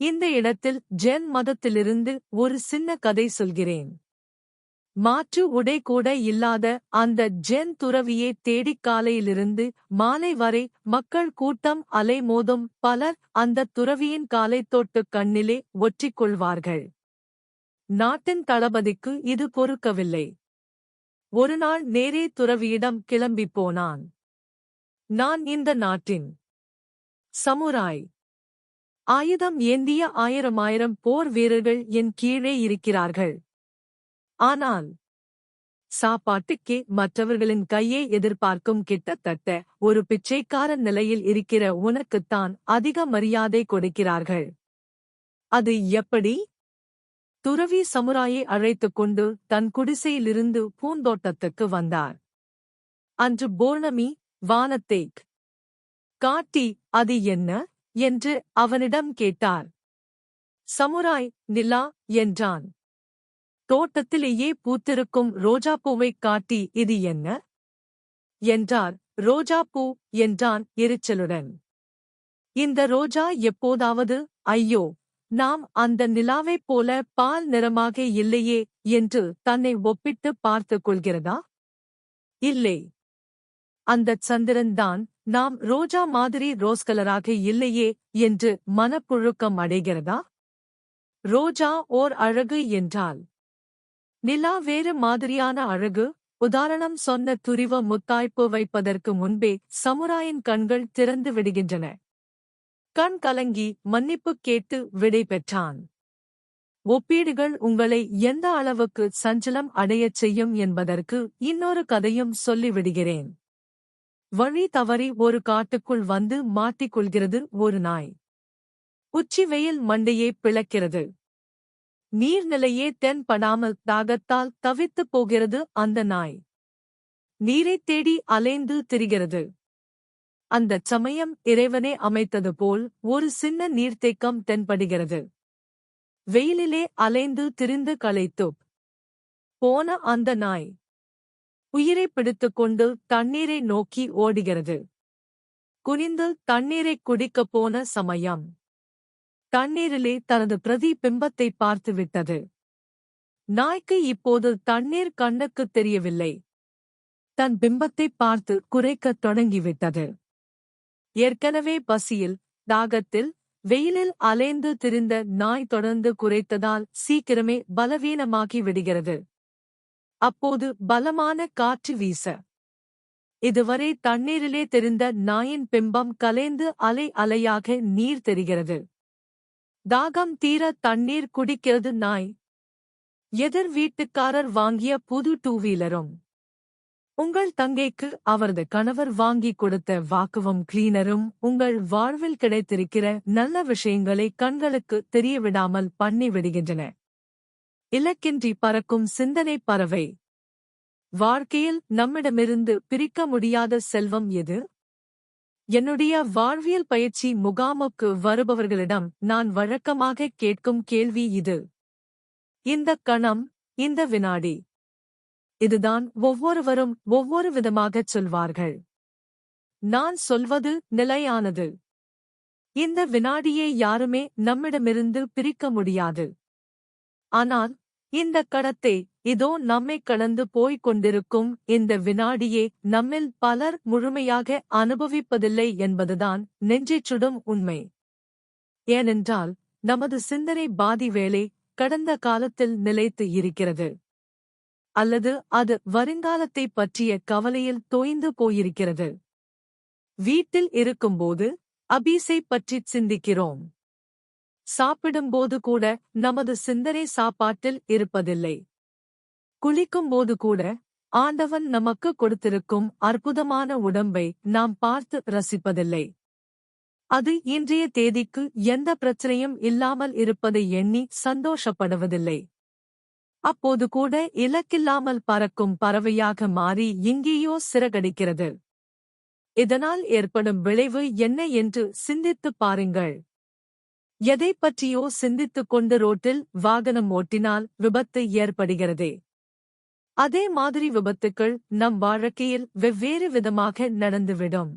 இந்த இடத்தில் ஜென் மதத்திலிருந்து ஒரு சின்ன கதை சொல்கிறேன். மாற்று உடை கூட இல்லாத அந்த ஜென் துறவியை தேடிக் காலையிலிருந்து மாலை வரை மக்கள் கூட்டம் அலைமோதும் பலர் அந்த துறவியின் காலை தொட்டு கண்ணிலே ஒற்றிக்கொள்வார்கள் நாட்டின் தளபதிக்கு இது பொறுக்கவில்லை. ஒருநாள் நேரே துறவியிடம் கிளம்பிப் போனான். நான் இந்த நாட்டின் சமுராய். ஆயுதம் ஏந்திய ஆயிரமாயிரம் போர் வீரர்கள் என் கீழே இருக்கிறார்கள். ஆனால் சாப்பாட்டுக்கே மற்றவர்களின் கையை எதிர்பார்க்கும் கிட்டத்தட்ட ஒரு பிச்சைக்காரன் நிலையில் இருக்கிற உனக்குத்தான் அதிக மரியாதை கொடுக்கிறார்கள். அது எப்படி? துறவி சமுராயை அழைத்துக் கொண்டு தன் குடிசையிலிருந்து பூந்தோட்டத்துக்கு வந்தார். அன்று பௌர்ணமி வானத்தை காட்டி அது என்ன? என்று அவனிடம் கேட்டார் சமுராய் நிலா என்றான். தோட்டத்திலேயே பூத்திருக்கும் ரோஜாப்பூவைக் காட்டி இது என்ன? என்றார். ரோஜாப்பூ என்றான் எரிச்சலுடன். இந்த ரோஜா எப்போதாவது ஐயோ நாம் அந்த நிலாவைப் போல பால் நிறமாக இல்லையே என்று தன்னை ஒப்பிட்டு பார்த்துக் கொள்கிறதா? இல்லை. அந்தச் சந்திரன்தான் நாம் ரோஜா மாதிரி ரோஸ் கலராக இல்லையே என்று மனப்புழுக்கம் அடைகிறதா? ரோஜா ஓர் அழகு என்றால்? நிலா வேறு மாதிரியான அழகு? உதாரணம் சொன்ன துரிவ முத்தாய்ப்பு வைப்பதற்கு முன்பே சமுராயின் கண்கள் திறந்து விடுகின்றன. கண் கலங்கி மன்னிப்பு கேட்டு விடை பெற்றான். ஒப்பீடுகள் உங்களை எந்த அளவுக்கு சஞ்சலம் அடையச் செய்யும் என்பதற்கு இன்னொரு கதையும் சொல்லிவிடுகிறேன். வழி தவறி ஒரு காட்டுக்குள் வந்து மாட்டிக்கொள்கிறது ஒரு நாய். உச்சி வெயில் மண்டையே பிளக்கிறது. நீர்நிலையே தென்படாமல் தாகத்தால் தவித்துப் போகிறது அந்த நாய். நீரைத் தேடி அலைந்து திரிகிறது. அந்தச் சமயம் இறைவனே அமைத்தது போல் ஒரு சின்ன நீர்த்தேக்கம் தென்படுகிறது. வெயிலிலே அலைந்து திரிந்து களைத்துப் போன அந்த நாய். உயிரை பிடித்துக்கொண்டு தண்ணீரை நோக்கி ஓடுகிறது. குனிந்து தண்ணீரைக் குடிக்கப் போன சமயம் தண்ணீரிலே தனது பிரதி பார்த்து பார்த்துவிட்டது. நாய்க்கு இப்போது தண்ணீர் கண்ணுக்குத் தெரியவில்லை. தன் பிம்பத்தைப் பார்த்து குறைக்கத் தொடங்கிவிட்டது. ஏற்கனவே பசியில் தாகத்தில் வெயிலில் அலைந்து திரிந்த நாய் தொடர்ந்து குறைத்ததால் சீக்கிரமே பலவீனமாகி விடுகிறது. அப்போது பலமான காற்று வீச. இதுவரை தண்ணீரிலே தெரிந்த நாயின் பிம்பம் கலைந்து அலை அலையாக நீர் தெரிகிறது. தாகம் தீர தண்ணீர் குடிக்கிறது நாய். எதிர் வீட்டுக்காரர் வாங்கிய புது டூ வீலரும். உங்கள் தங்கைக்கு அவரது கணவர் வாங்கி கொடுத்த வாக்குவம் கிளீனரும் உங்கள் வாழ்வில் கிடைத்திருக்கிற நல்ல விஷயங்களை கண்களுக்கு தெரியவிடாமல் பண்ணி விடுகின்றன இலக்கின்றி பறக்கும் சிந்தனை பறவை. வாழ்க்கையில் நம்மிடமிருந்து பிரிக்க முடியாத செல்வம் எது? என்னுடைய வாழ்வியல் பயிற்சி முகாமுக்கு வருபவர்களிடம் நான் வழக்கமாக கேட்கும் கேள்வி இது. இந்த கணம் இந்த வினாடி. இதுதான் ஒவ்வொருவரும் ஒவ்வொரு விதமாகச் சொல்வார்கள். நான் சொல்வது நிலையானது. இந்த வினாடியை யாருமே நம்மிடமிருந்து பிரிக்க முடியாது. ஆனால் இந்த கடத்தை இதோ நம்மை கடந்து போய்க் கொண்டிருக்கும் இந்த வினாடியே நம்மில் பலர் முழுமையாக அனுபவிப்பதில்லை என்பதுதான் நெஞ்சைச் சுடும் உண்மை. ஏனென்றால் நமது சிந்தனை பாதி வேலை கடந்த காலத்தில் நிலைத்து இருக்கிறது. அல்லது அது வருங்காலத்தைப் பற்றிய கவலையில் தோய்ந்து போயிருக்கிறது. வீட்டில் இருக்கும்போது அபீஸை பற்றிச் சிந்திக்கிறோம். சாப்பிடும்போது கூட நமது சிந்தனை சாப்பாட்டில் இருப்பதில்லை. குளிக்கும்போது கூட ஆண்டவன் நமக்கு கொடுத்திருக்கும் அற்புதமான உடம்பை நாம் பார்த்து ரசிப்பதில்லை. அது இன்றைய தேதிக்கு எந்த பிரச்சனையும் இல்லாமல் இருப்பதை எண்ணி சந்தோஷப்படுவதில்லை. அப்போது கூட இலக்கில்லாமல் பறக்கும் பறவையாக மாறி எங்கேயோ சிறகடிக்கிறது. இதனால் ஏற்படும் விளைவு என்ன என்று சிந்தித்துப் பாருங்கள். எதை பற்றியோ சிந்தித்துக் கொண்டு ரோட்டில் வாகனம் ஓட்டினால் விபத்து ஏற்படுகிறதே. அதே மாதிரி விபத்துக்கள் நம் வாழ்க்கையில் வெவ்வேறு விதமாக நடந்துவிடும்.